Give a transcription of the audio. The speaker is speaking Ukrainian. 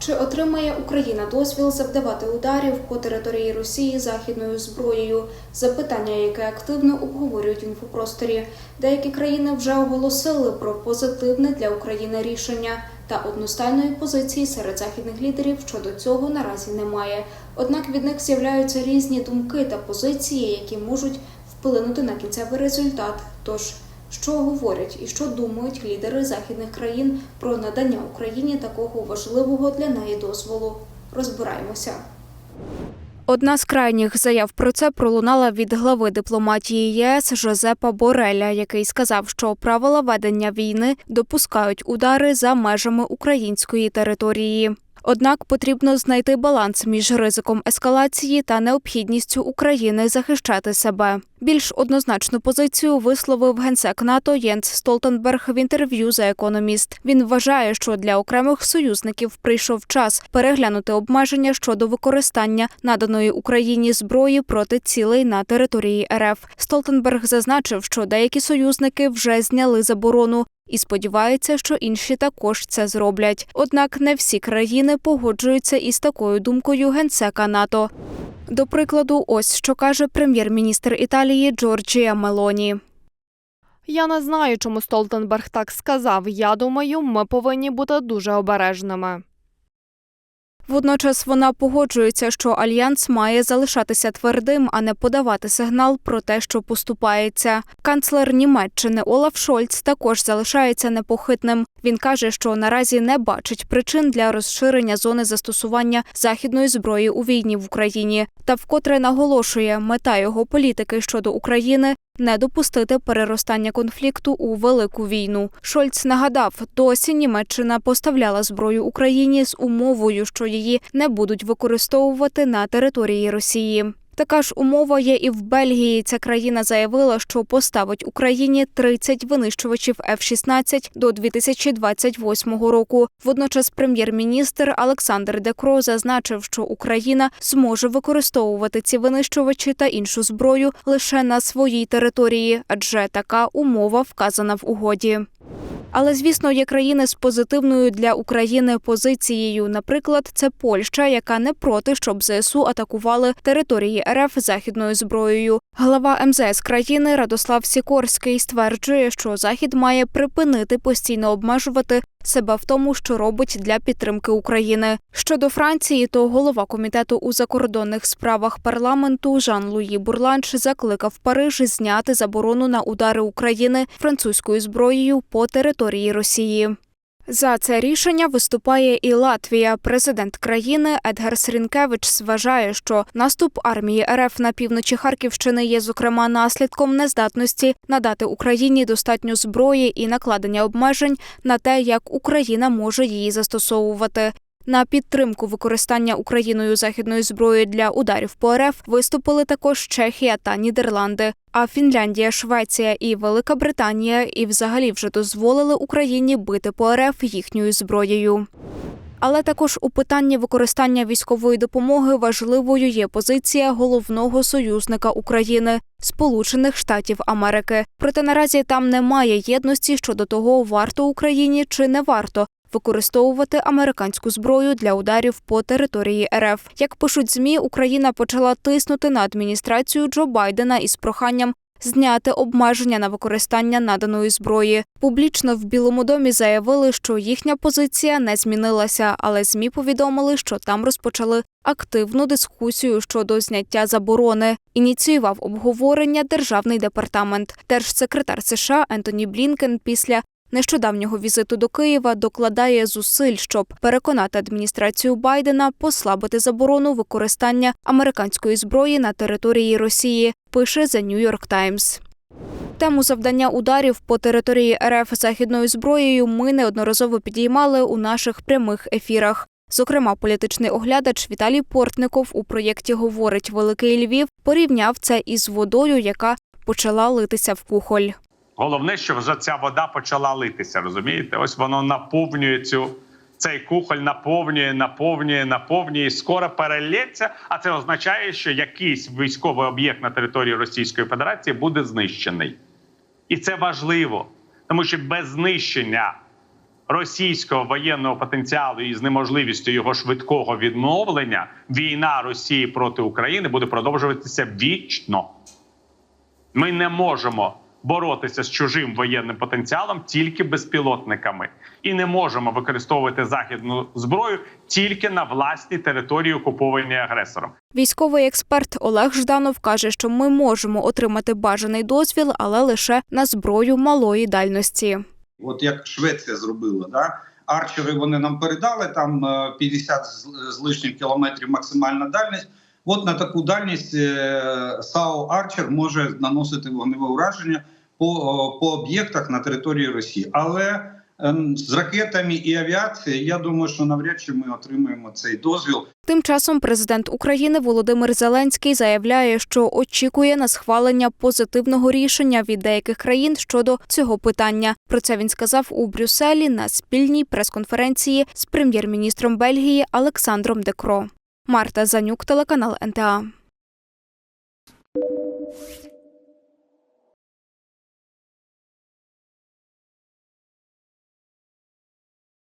Чи отримає Україна дозвіл завдавати ударів по території Росії західною зброєю? Запитання, яке активно обговорюють в інфопросторі. Деякі країни вже оголосили про позитивне для України рішення, та одностайної позиції серед західних лідерів щодо цього наразі немає. Однак від них з'являються різні думки та позиції, які можуть вплинути на кінцевий результат. Тож що говорять і що думають лідери західних країн про надання Україні такого важливого для неї дозволу? Розбираємося. Одна з крайніх заяв про це пролунала від глави дипломатії ЄС Жозепа Бореля, який сказав, що правила ведення війни допускають удари за межами української території. Однак потрібно знайти баланс між ризиком ескалації та необхідністю України захищати себе. Більш однозначну позицію висловив генсек НАТО Єнс Столтенберг в інтерв'ю за економіст. Він вважає, що для окремих союзників прийшов час переглянути обмеження щодо використання наданої Україні зброї проти цілей на території РФ. Столтенберг зазначив, що деякі союзники вже зняли заборону. І сподівається, що інші також це зроблять. Однак не всі країни погоджуються із такою думкою генсека НАТО. До прикладу, ось що каже прем'єр-міністр Італії Джорджія Мелоні. Я не знаю, чому Столтенберг так сказав. Я думаю, ми повинні бути дуже обережними. Водночас вона погоджується, що альянс має залишатися твердим, а не подавати сигнал про те, що поступається. Канцлер Німеччини Олаф Шольц також залишається непохитним. Він каже, що наразі не бачить причин для розширення зони застосування західної зброї у війні в Україні, та вкотре наголошує, мета його політики щодо України не допустити переростання конфлікту у велику війну. Шольц нагадав, досі Німеччина поставляла зброю Україні з умовою, що її не будуть використовувати на території Росії. Така ж умова є і в Бельгії. Ця країна заявила, що поставить Україні 30 винищувачів F-16 до 2028 року. Водночас прем'єр-міністр Олександр Декро зазначив, що Україна зможе використовувати ці винищувачі та іншу зброю лише на своїй території, адже така умова вказана в угоді. Але звісно, є країни з позитивною для України позицією. Наприклад, це Польща, яка не проти, щоб ЗСУ атакували території РФ західною зброєю. Глава МЗС країни Радослав Сікорський стверджує, що Захід має припинити постійно обмежувати себе в тому, що робить для підтримки України. Щодо Франції, то голова комітету у закордонних справах парламенту Жан-Луї Бурланш закликав Париж зняти заборону на удари України французькою зброєю по території Росії. За це рішення виступає і Латвія. Президент країни Едгар Срінкевич вважає, що наступ армії РФ на півночі Харківщини є зокрема наслідком нездатності надати Україні достатньо зброї і накладення обмежень на те, як Україна може її застосовувати. На підтримку використання Україною західної зброї для ударів по РФ виступили також Чехія та Нідерланди. А Фінляндія, Швеція і Велика Британія і взагалі вже дозволили Україні бити по РФ їхньою зброєю. Але також у питанні використання військової допомоги важливою є позиція головного союзника України Сполучених Штатів Америки. Проте наразі там немає єдності щодо того, варто Україні чи не варто використовувати американську зброю для ударів по території РФ. Як пишуть змі, Україна почала тиснути на адміністрацію Джо Байдена із проханням. Зняти обмеження на використання наданої зброї публічно в Білому домі заявили, що їхня позиція не змінилася, але змі повідомили, що там розпочали активну дискусію щодо зняття заборони. Ініціював обговорення державний департамент. Держсекретар США Ентоні Блінкен після нещодавнього візиту до Києва докладає зусиль, щоб переконати адміністрацію Байдена послабити заборону використання американської зброї на території Росії. Пише The New York Times. Тему завдання ударів по території РФ західною зброєю ми неодноразово підіймали у наших прямих ефірах. Зокрема, політичний оглядач Віталій Портников у проєкті Говорить Великий Львів порівняв це із водою, яка почала литися в кухоль. Головне, що вже ця вода почала литися. Розумієте? Ось воно наповнює цю. Цей кухоль наповнює, наповнює, наповнює і скоро перелється. А це означає, що якийсь військовий об'єкт на території Російської Федерації буде знищений. І це важливо, тому що без знищення російського воєнного потенціалу і з неможливістю його швидкого відновлення, війна Росії проти України буде продовжуватися вічно. Ми не можемо боротися з чужим воєнним потенціалом тільки безпілотниками, і не можемо використовувати західну зброю тільки на власній території, окупованій агресором. Військовий експерт Олег Жданов каже, що ми можемо отримати бажаний дозвіл, але лише на зброю малої дальності. От як Швеція зробила, да? арчери вони нам передали там е, 50 з з лишнім кілометрів максимальна дальність. От на таку дальність е, САУ Арчер може наносити вогневе ураження по, по об'єктах на території Росії. Але ем, з ракетами і авіацією, я думаю, що навряд чи ми отримаємо цей дозвіл. Тим часом президент України Володимир Зеленський заявляє, що очікує на схвалення позитивного рішення від деяких країн щодо цього питання. Про це він сказав у Брюсселі на спільній прес-конференції з прем'єр-міністром Бельгії Олександром Декро. Марта Занюк, телеканал НТА.